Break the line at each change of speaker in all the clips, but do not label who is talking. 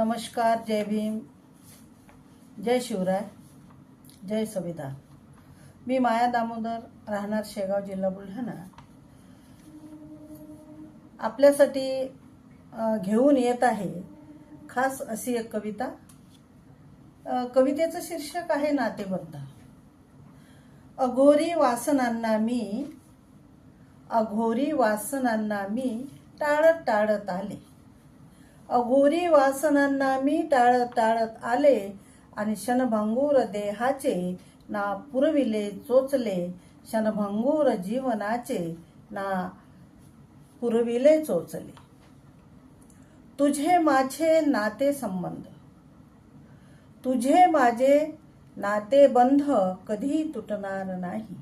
नमस्कार जय भीम। जय शिवराय जय संविधान मी माया दामोदर राहणार शेगाव जिल्हा बुलढाणा. आपल्यासाठी घेऊन येत आहे खास अशी एक कविता. कवितेचं शीर्षक आहे नातेबद्ध अघोरी वासनांना मी अघोरी वासनांना मी टाळत टाळत आले. अघोरी वासनांना मी टाळत टाळत आले आणि क्षणभंगूर देहाचे ना पुरविले चोचले. क्षणभंगूर जीवनाचे ना पुरविले चोचले. तुझे माझे नाते संबंध. तुझे माझे नातेबंध कधी तुटणार नाही.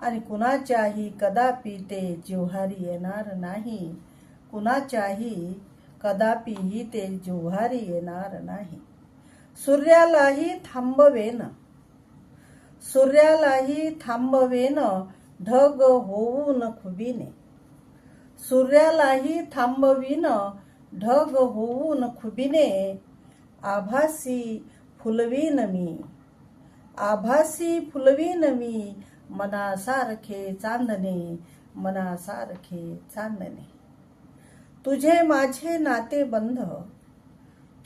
आणि कुणाच्याही कदापि ते जिव्हारी येणार नाही. कुणाच्याही कदापिही ते जिव्हारी येणार नाही. सूर्यालाही थांबवेन. सूर्यालाही थांबवेन ढग होऊन खुबीने. सूर्यालाही थांबवीन ढग होऊन खुबीने. आभासी फुलवीन मी. आभासी फुलवीन मी मनासारखे चांदणे मनासारखे चांदणे. तुझे माझे नातेबंध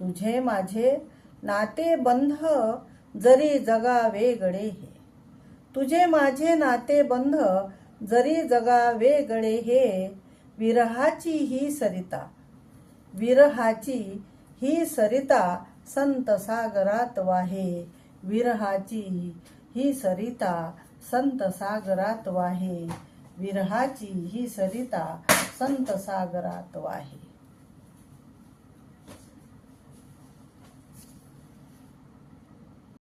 तुझे माझे नातेबंध जरी जगा वेगळे हे तुझे माझे नातेबंध जरी जगा वेगळे हे विरहाची ही सरिता. विरहाची ही सरिता संत सागरात वाहे. विरहाची ही सरिता संत सागरात वाहे. विरहाची ही सरिता संत सागरात वाहे.